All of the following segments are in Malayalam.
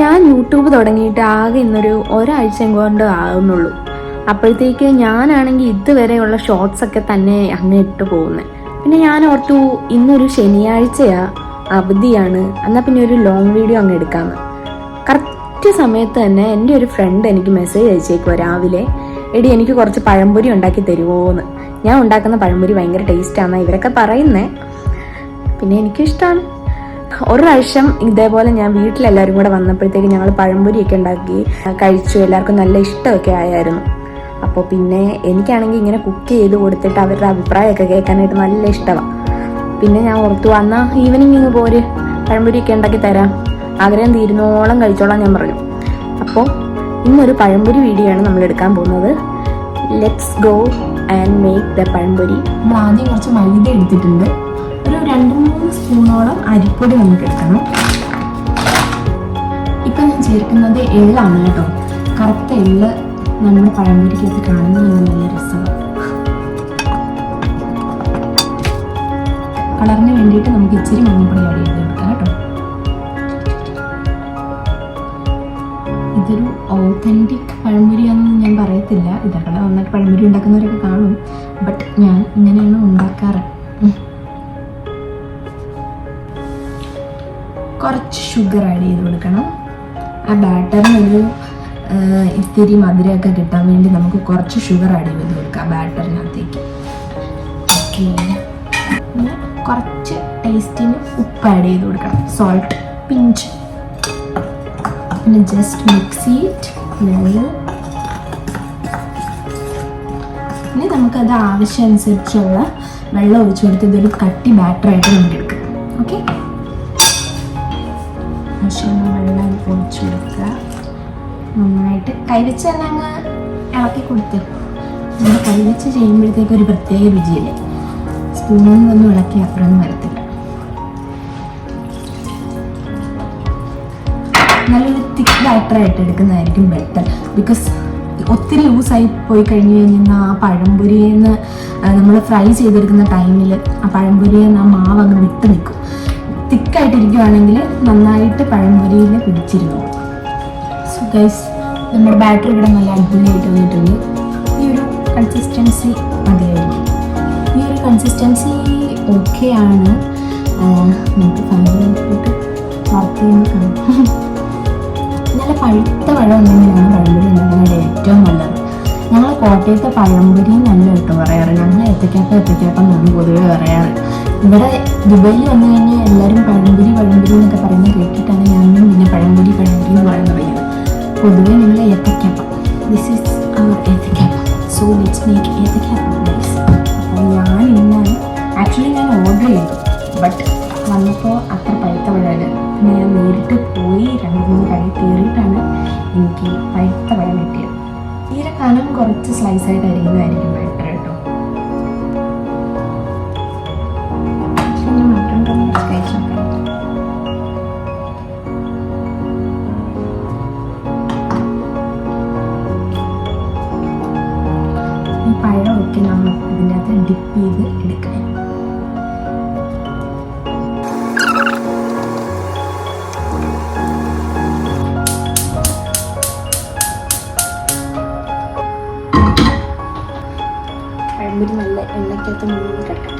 ഞാൻ യൂട്യൂബ് തുടങ്ങിയിട്ട് ആകെ ഇന്നൊരു ഒരാഴ്ച കൊണ്ട് ആകുന്നുള്ളൂ അപ്പോഴത്തേക്ക് ഞാനാണെങ്കിൽ ഇതുവരെയുള്ള ഷോർട്സ് ഒക്കെ തന്നെ അങ്ങ് ഇട്ട് പോകുന്നത് പിന്നെ ഞാൻ ഓർത്തു ഇന്നൊരു ശനിയാഴ്ചയാ അവധിയാണ്. എന്നാൽ പിന്നെ ഒരു ലോങ് വീഡിയോ അങ്ങ് എടുക്കാമെന്ന് കറക്റ്റ് സമയത്ത് തന്നെ എന്റെ ഒരു ഫ്രണ്ട് എനിക്ക് മെസ്സേജ് അയച്ചേക്കുമോ രാവിലെ. എടി എനിക്ക് കുറച്ച് പഴംപൊരി ഉണ്ടാക്കി തരുമോന്ന് ഞാൻ ഉണ്ടാക്കുന്ന പഴംപൊരി ഭയങ്കര ടേസ്റ്റാണ് ഇവരൊക്കെ പറയുന്നേ. പിന്നെ എനിക്കിഷ്ടമാണ് ഒരു പ്രാവശ്യം ഇതേപോലെ ഞാൻ വീട്ടിലെല്ലാവരും കൂടെ വന്നപ്പോഴത്തേക്ക് ഞങ്ങൾ പഴംപൊരിയൊക്കെ ഉണ്ടാക്കി കഴിച്ചു എല്ലാവർക്കും നല്ല ഇഷ്ടമൊക്കെ ആയായിരുന്നു. അപ്പോൾ പിന്നെ എനിക്കാണെങ്കിൽ ഇങ്ങനെ കുക്ക് ചെയ്ത് കൊടുത്തിട്ട് അവരുടെ അഭിപ്രായമൊക്കെ കേൾക്കാനായിട്ട് നല്ല ഇഷ്ടമാണ് പിന്നെ ഞാൻ ഓർത്തു വന്ന ഈവനിങ് ഇങ്ങ് പോര് പഴംപൊരിയൊക്കെ ഉണ്ടാക്കി തരാം. ആഗ്രഹം തീരുന്നോളം കഴിച്ചോളാം ഞാൻ പറഞ്ഞു. അപ്പോൾ ഇന്നൊരു പഴംപൊരി വീഡിയോ ആണ് നമ്മൾ എടുക്കാൻ പോകുന്നത്. Let's go and make the pazhampori. നമ്മൾ ആദ്യം കുറച്ച് മൈദ എടുത്തിട്ടുണ്ട്. ഒരു രണ്ട് സ്പൂണോളം അരിപ്പൊടി നമുക്ക് എടുക്കണം. ഇപ്പം ഞാൻ ചേർക്കുന്നത് എള്ളാണ് കേട്ടോ. കറുത്ത എള്ള് നമ്മുടെ പഴംപൊരിക്കകത്ത് കാണുന്നതാണ് നല്ല രസമാണ് കളറിന് വേണ്ടിയിട്ട് നമുക്ക് ഇച്ചിരി മഞ്ഞപ്പൊടി ആഡ് ചെയ്ത് കൊടുക്കാം കേട്ടോ. ഇതൊരു ഓത്തന്റിക് പഴംപൊരിയാണെന്ന് ഞാൻ പറയത്തില്ല. ഇതൊക്കെ നന്നായിട്ട് പഴംപൊരി ഉണ്ടാക്കുന്നവരൊക്കെ കാണും. ബട്ട് ഞാൻ ഇങ്ങനെയാണ് ഉണ്ടാക്കാറ്. കുറച്ച് ഷുഗർ ആഡ് ചെയ്ത് കൊടുക്കണം. ആ ബാറ്ററിനൊരു ഇത്തിരി മധുരമൊക്കെ കിട്ടാൻ വേണ്ടി നമുക്ക് കുറച്ച് ഷുഗർ ആഡ് ചെയ്ത് കൊടുക്കാം ബാറ്ററിനകത്തേക്ക് പിന്നെ കുറച്ച് ടേസ്റ്റിന് ഉപ്പ് ആഡ് ചെയ്ത് കൊടുക്കണം. സോൾട്ട് പിഞ്ച് പിന്നെ ജസ്റ്റ് മിക്സ് ചെയ്റ്റ് വെൽ ഇനി നമുക്കത് ആവശ്യമനുസരിച്ചുള്ള വെള്ളം ഒഴിച്ചു കൊടുത്ത് ഇതൊരു കട്ടി ബാറ്ററായിട്ട് നമുക്ക് എടുക്കാം. ഓക്കെ ഒഴിച്ചു കൊടുക്കുക നന്നായിട്ട് കരിച്ച് തന്നെ അങ്ങ് ഇളക്കി കൊടുത്ത്. നമ്മൾ കരിവെച്ച് ചെയ്യുമ്പോഴത്തേക്ക് ഒരു പ്രത്യേക രുചിയില്ലേ? സ്പൂണൊന്നും ഇളക്കി അപ്പുറമൊന്നും വരത്തില്ല. നല്ലൊരു തിക്ക് ബാറ്ററായിട്ട് എടുക്കുന്നതായിരിക്കും ബെറ്റർ ബിക്കോസ് ഒത്തിരി ലൂസായി പോയി കഴിഞ്ഞു കഴിഞ്ഞാൽ ആ പഴംപൊരിയിൽ നിന്ന് നമ്മൾ ഫ്രൈ ചെയ്തെടുക്കുന്ന ടൈമിൽ ആ പഴംപൊരിയിൽ നിന്ന് ആ മാവ് അങ്ങ് വിട്ട് നിൽക്കും. തിക്കായിട്ടിരിക്കുവാണെങ്കിൽ നന്നായിട്ട് പഴംപൊരിയിൽ പിടിച്ചിരുന്നു. സോ ഗൈസ് നമ്മുടെ ബാറ്ററി ഇവിടെ നല്ല അടിപൊളിയായിട്ട് വന്നിട്ടുണ്ട്. ഈ ഒരു കൺസിസ്റ്റൻസി മതിയായിരിക്കും ഈ ഒരു കൺസിസ്റ്റൻസി ഓക്കെ ആണ്. നമുക്ക് ഫൈനലായിട്ട് വർക്ക് കാണാം. നല്ല പഴുത്ത പഴം ഉണ്ടെങ്കിലാണ് പഴംപൊരി ഉണ്ടാക്കുന്നത് ഏറ്റവും നല്ലത്. ഞങ്ങൾ കോട്ടയത്തെ പഴംപൊരി നല്ല കേട്ടോ പറയാറ്. ഞങ്ങൾ എത്തക്കാപ്പം എത്തക്കാപ്പം എന്നാണ് പൊതുവെ പറയാറ്. ഇവിടെ ദുബൈയിൽ വന്നു കഴിഞ്ഞാൽ എല്ലാവരും പഴംപൊരി പഴംപൊരി എന്നൊക്കെ പറയുന്നത് കേട്ടിട്ടാണ് ഞാനും പിന്നെ പഴംപൊരി പഴംപൊരി എന്ന് പറയുന്നത് പറയുന്നത് പൊതുവെ നിങ്ങൾ ഏത്തക്കാപ്പ. This is our ethakkappa. So let's make ethakkappa guys അപ്പോൾ ഞാൻ ഇന്നാണ് ആക്ച്വലി ഞാൻ ഓർഡർ ചെയ്തു. ബട്ട് വന്നപ്പോൾ അത്ര പഴുത്ത പഴമാണ് പിന്നെ ഞാൻ നേരിട്ട് പോയി രണ്ട് മൂന്ന് കടയിൽ കയറിയിട്ടാണ് എനിക്ക് പഴുത്ത പഴം കിട്ടിയത്. തീരെ കനം കുറച്ച് സ്ലൈസ് ആയിട്ട് അരിയുന്നതായിരിക്കും ബെറ്റർ കേട്ടോ. പഴമൊക്കെ നമ്മൾ ഇതിന്റെ അകത്ത് ഡിപ്പ് ചെയ്ത് എടുക്കണം പഴംപൊരി നല്ല എണ്ണയ്ക്കകത്ത് മുഴുവൻ കിടക്കട്ടെ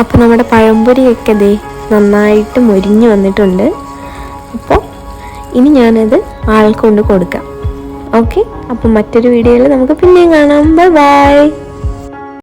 അപ്പോൾ നമ്മുടെ പഴംപൊരിയൊക്കെ ദേ നന്നായിട്ട് മൊരിഞ്ഞു വന്നിട്ടുണ്ട്. ഇനി ഞാനത് ആൾക്കൊണ്ട് കൊടുക്കാം. ഓക്കെ അപ്പം മറ്റൊരു വീഡിയോയിൽ നമുക്ക് പിന്നെയും കാണാം. Bye bye